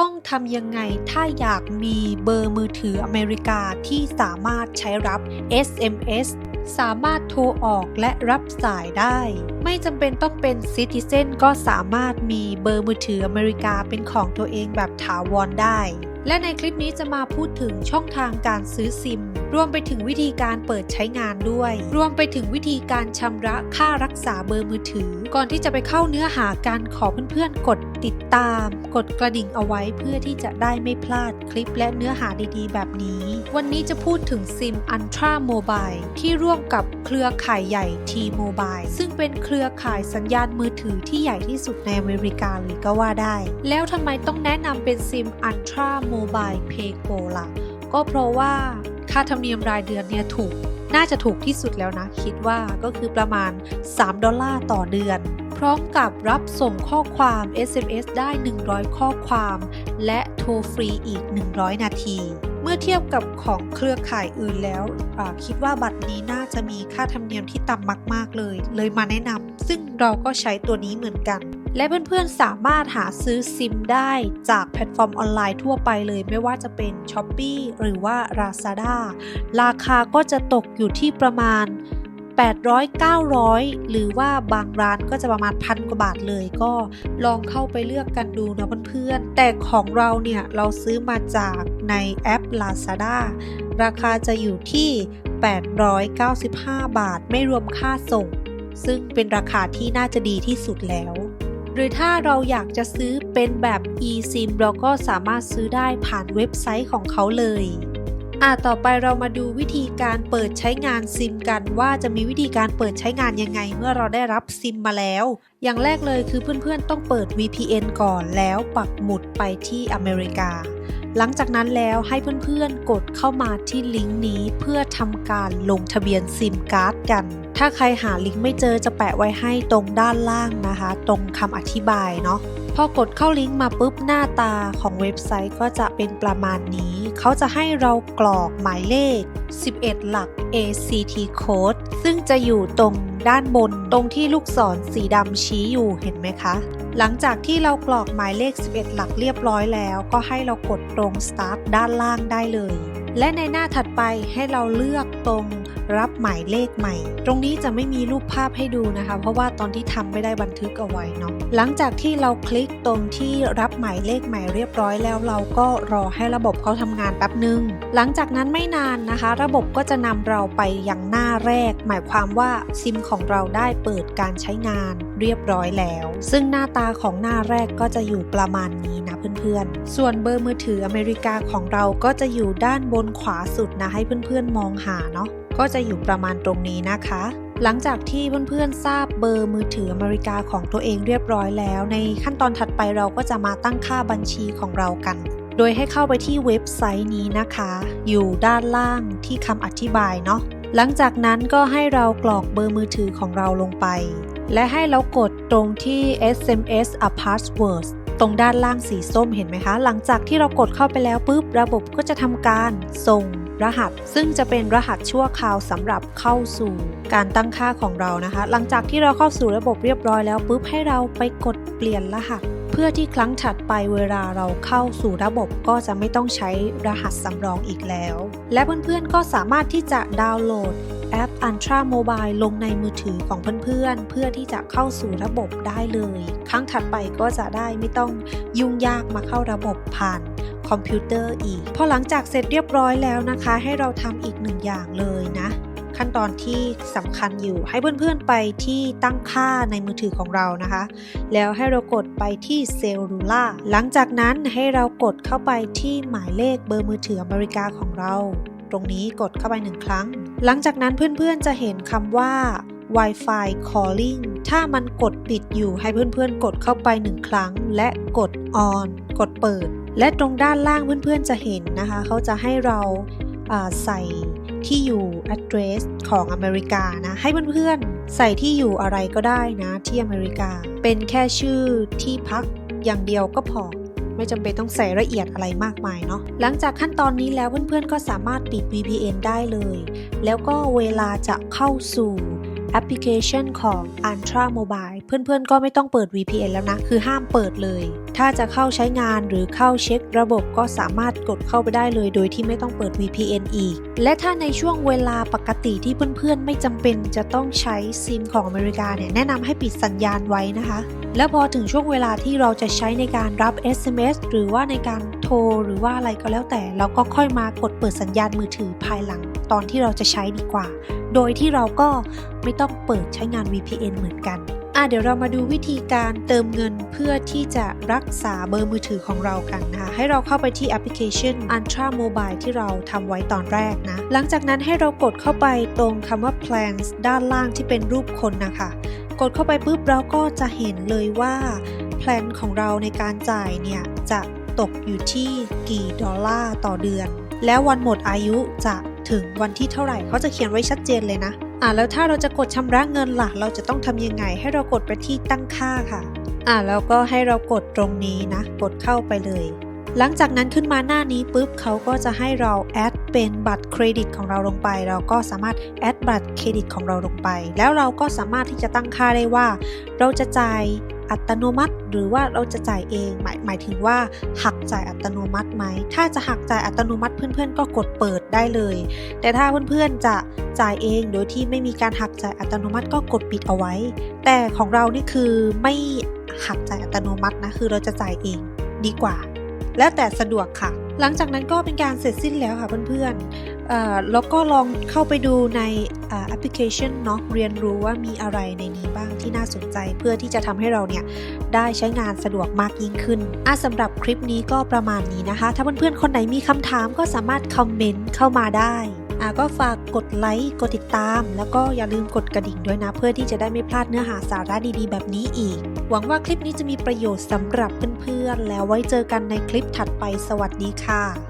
ต้องทำยังไงถ้าอยากมีเบอร์มือถืออเมริกาที่สามารถใช้รับ SMS สามารถโทรออกและรับสายได้ ไม่จำเป็นต้องเป็นซิติเซนก็สามารถมีเบอร์มือถืออเมริกาเป็นของตัวเองแบบถาวรได้และในคลิปนี้จะมาพูดถึงช่องทางการซื้อซิม รวมไปถึงวิธีการเปิดใช้งานด้วย รวมไปถึงวิธีการชำระค่ารักษาเบอร์มือถือ ก่อนที่จะไปเข้าเนื้อหาการขอเพื่อนๆ กดติดตาม กดกระดิ่งเอาไว้เพื่อที่จะได้ไม่พลาดคลิปและเนื้อหาดีๆ แบบนี้ วันนี้จะพูดถึงซิม Ultra Mobile ที่ร่วมกับเครือข่ายใหญ่ T-Mobile ซึ่งเป็นเครือข่ายสัญญาณมือถือที่ใหญ่ที่สุดในอเมริกาเลยก็ว่าได้ แล้วทำไมต้องแนะนำเป็นซิม Ultra Mobile Pay Go ล่ะ ก็เพราะว่าค่าธรรมเนียมรายเดือนเนี่ยถูก น่าจะถูกที่สุดแล้วนะ คิดว่าก็คือประมาณ 3 ดอลลาร์ต่อเดือน พร้อมกับรับส่งข้อความ SMS ได้ 100 ข้อความ และโทรฟรีอีก 100 นาที เมื่อเทียบกับของเครือข่ายอื่นแล้วคิดว่าบัตรนี้น่าจะมีค่าธรรมเนียมที่ต่ำมาก ๆ เลย เลยมาแนะนำซึ่งเราก็ใช้ตัวนี้เหมือนกัน และเพื่อนๆสามารถหาซื้อซิมได้จากแพลตฟอร์มออนไลน์ทั่วไปเลย ไม่ว่าจะเป็น s h อ p e e หรือว่า Lazada ราคาก็จะตกอยู่ที่ประมาณ 800 900 หรือว่าบางร้านก็จะประมาณพันกว่าบาทเลยก็ลองเข้าไปเลือกกันดูนะเพื่อนๆ แต่ของเราเนี่ย เราซื้อมาจากในแอป Lazada ราคาจะอยู่ที่ 895 บาทไม่รวมค่าส่ง ซึ่งเป็นราคาที่น่าจะดีที่สุดแล้ว รือถ้าเราอยากจะซื้อเป็นแบบ eSIM เราก็สามารถซื้อได้ผ่านเว็บไซต์ของเขาเลยอะต่อไปเรามาดูวิธีการเปิดใช้งานซิมกันว่าจะมีวิธีการเปิดใช้งานยังไงเมื่อเราได้รับซิมมาแล้ว อย่างแรกเลยคือเพื่อนๆต้องเปิด VPN ก่อนแล้วปักหมุดไปที่อเมริกา หลังจากนั้นแล้วให้เพื่อนๆ กดเข้ามาที่ลิงก์นี้เพื่อทำการลงทะเบียนซิมการ์ดกัน ถ้าใครหาลิงก์ไม่เจอจะแปะไว้ให้ตรงด้านล่างนะคะ ตรงคำอธิบายเนาะพอกดเข้าลิงก์มาปุ๊บหน้าตาของเว็บไซต์ก็จะเป็นประมาณนี้ เขาจะให้เรากรอกหมายเลข 11 หลัก ACT code ซึ่งจะอยู่ตรงด้านบน ตรงที่ลูกศรสีดำชี้อยู่เห็นไหมคะ หลังจากที่เรากรอกหมายเลข 11 หลักเรียบร้อยแล้ว ก็ให้เรากดตรง start ด้านล่างได้เลย และในหน้าถัดไปให้เราเลือก ตรงรับหมายเลขใหม่ ตรงนี้จะไม่มีรูปภาพให้ดูนะคะ เพราะว่าตอนที่ทำไม่ได้บันทึกเอาไว้เนาะหลังจากที่เราคลิกตรงที่รับหมายเลขใหม่เรียบร้อยแล้วเราก็รอให้ระบบเขาทำงานแป๊บหนึ่งหลังจากนั้นไม่นานนะคะ ระบบก็จะนำเราไปยังหน้าแรก หมายความว่าซิมของเราได้เปิดการใช้งานเรียบร้อยแล้ว ซึ่งหน้าตาของหน้าแรกก็จะอยู่ประมาณนี้นะเพื่อนๆ ส่วนเบอร์มือถืออเมริกาของเราก็จะอยู่ด้านบนขวาสุดนะให้เพื่อนๆมองหาเนาะ ก็จะอยู่ประมาณตรงนี้นะคะหลังจากที่เพื่อนๆ ทราบเบอร์มือถืออเมริกาของตัวเองเรียบร้อยแล้ว ในขั้นตอนถัดไปเราก็จะมาตั้งค่าบัญชีของเรากัน โดยให้เข้าไปที่เว็บไซต์นี้นะคะ อยู่ด้านล่างที่คำอธิบายเนาะ หลังจากนั้นก็ให้เรากรอกเบอร์มือถือของเราลงไป และให้เรากดตรงที่ SMS a password ตรงด้านล่างสีส้มเห็นไหมคะ หลังจากที่เรากดเข้าไปแล้วปุ๊บระบบก็จะทำการส่งรหัส ซึ่งจะเป็นรหัสชั่วคราวสำหรับเข้าสู่การตั้งค่าของเรานะคะ หลังจากที่เราเข้าสู่ระบบเรียบร้อยแล้วปุ๊บให้เราไปกดเปลี่ยนรหัส เพื่อที่ครั้งถัดไปเวลาเราเข้าสู่ระบบก็จะไม่ต้องใช้รหัสสำรองอีกแล้ว และเพื่อนๆก็สามารถที่จะดาวน์โหลด แอป Ultra Mobile ลงในมือถือของเพื่อนๆ เพื่อที่จะเข้าสู่ระบบได้เลย ครั้งถัดไปก็จะได้ไม่ต้องยุ่งยากมาเข้าระบบผ่านคอมพิวเตอร์อีก พอหลังจากเสร็จเรียบร้อยแล้วนะคะ ให้เราทำอีกหนึ่งอย่างเลยนะ ขั้นตอนที่สำคัญอยู่ให้เพื่อนๆไปที่ตั้งค่าในมือถือของเรานะคะ แล้วให้เรากดไปที่เซลลูล่าหลังจากนั้นให้เรากดเข้าไปที่หมายเลขเบอร์มือถืออเมริกาของเรา ตรงนี้กดเข้าไปหนึ่งครั้ง หลังจากนั้นเพื่อนๆจะเห็นคำว่า Wi-Fi Calling ถ้ามันกดปิดอยู่ให้เพื่อนๆ กดเข้าไปหนึ่งครั้ง และกด On กดเปิด และตรงด้านล่างเพื่อนๆจะเห็นนะคะ เขาจะให้เราใส่ที่อยู่ address ของอเมริกานะ ให้เพื่อนๆ ใส่ที่อยู่อะไรก็ได้นะที่อเมริกา เป็นแค่ชื่อที่พักอย่างเดียวก็พอ ไม่จำเป็นต้องใส่ละเอียดอะไรมากมายเนาะหลังจากขั้นตอนนี้แล้วเพื่อนๆ ก็สามารถปิด VPN ได้เลย แล้วก็เวลาจะเข้าสู่แอปพลิเคชันของ Ultra Mobile เพื่อนๆ ก็ไม่ต้องเปิด VPN แล้วนะ คือห้ามเปิดเลย ถ้าจะเข้าใช้งานหรือเข้าเช็คระบบก็สามารถกดเข้าไปได้เลย โดยที่ไม่ต้องเปิด VPN อีก และถ้าในช่วงเวลาปกติที่เพื่อนๆ ไม่จำเป็นจะต้องใช้ซิมของอเมริกาเนี่ย แนะนำให้ปิดสัญญาณไว้นะคะ แล้วพอถึงช่วงเวลาที่เราจะใช้ในการรับ SMS หรือว่าในการโทรหรือว่าอะไรก็แล้วแต่ เราก็ค่อยมากดเปิดสัญญาณมือถือภายหลัง ตอนที่เราจะใช้ดีกว่า โดยที่เราก็ไม่ต้องเปิดใช้งาน VPN เหมือนกันอะเดี๋ยวเรามาดูวิธีการเติมเงินเพื่อที่จะรักษาเบอร์มือถือของเรากันนะคะให้เราเข้าไปที่แอปพลิเคชัน Ultra Mobile ที่เราทำไว้ตอนแรกนะ หลังจากนั้นให้เรากดเข้าไปตรงคำว่า plans ด้านล่างที่เป็นรูปคนนะคะ กดเข้าไปปุ๊บเราก็จะเห็นเลยว่าแพลนของเราในการจ่ายเนี่ยจะตกอยู่ที่กี่ดอลลาร์ต่อเดือน แล้ววันหมดอายุจะถึงวันที่เท่าไหร่เขาจะเขียนไว้ชัดเจนเลยนะอะแล้วถ้าเราจะกดชำระเงินล่ะ เราจะต้องทำยังไง ให้เรากดไปที่ตั้งค่าค่ะอะแล้วก็ให้เรากดตรงนี้นะ กดเข้าไปเลย หลังจากนั้นขึ้นมาหน้านี้ปุ๊บเขาก็จะให้เราแอด เป็นบัตรเครดิตของเราลงไป เราก็สามารถแอดบัตรเครดิตของเราลงไป แล้วเราก็สามารถที่จะตั้งค่าได้ว่า เราจะจ่ายอัตโนมัติ หรือว่าเราจะจ่ายเองหมายหมายถึงว่า หักจ่ายอัตโนมัติไหม ถ้าจะหักจ่ายอัตโนมัติเพื่อนๆ ก็กดเปิดได้เลย แต่ถ้าเพื่อนๆจะจ่ายเองโดยที่ไม่มีการหักจ่ายอัตโนมัติก็กดปิดเอาไว้ แต่ของเรานี่คือไม่หักจ่ายอัตโนมัตินะคือเราจะจ่ายเองดีกว่า แล้วแต่สะดวกค่ะ หลังจากนั้นก็เป็นการเสร็จสิ้นแล้วค่ะเพื่อนๆแล้วก็ลองเข้าไปดูในแอปพลิเคชันเนาะเรียนรู้ว่ามีอะไรในนี้บ้างที่น่าสนใจ เพื่อที่จะทำให้เราเนี่ยได้ใช้งานสะดวกมากยิ่งขึ้นอะสำหรับคลิปนี้ก็ประมาณนี้นะคะ ถ้าเพื่อนๆคนไหนมีคำถามก็สามารถคอมเมนต์เข้ามาได้ อะก็ฝากกดไลค์กดติดตาม แล้วก็อย่าลืมกดกระดิ่งด้วยนะ เพื่อที่จะได้ไม่พลาดเนื้อหาสาระดีๆ แบบนี้อีก หวังว่าคลิปนี้จะมีประโยชน์สำหรับเพื่อนๆแล้วไว้เจอกันในคลิปถัดไปสวัสดีค่ะ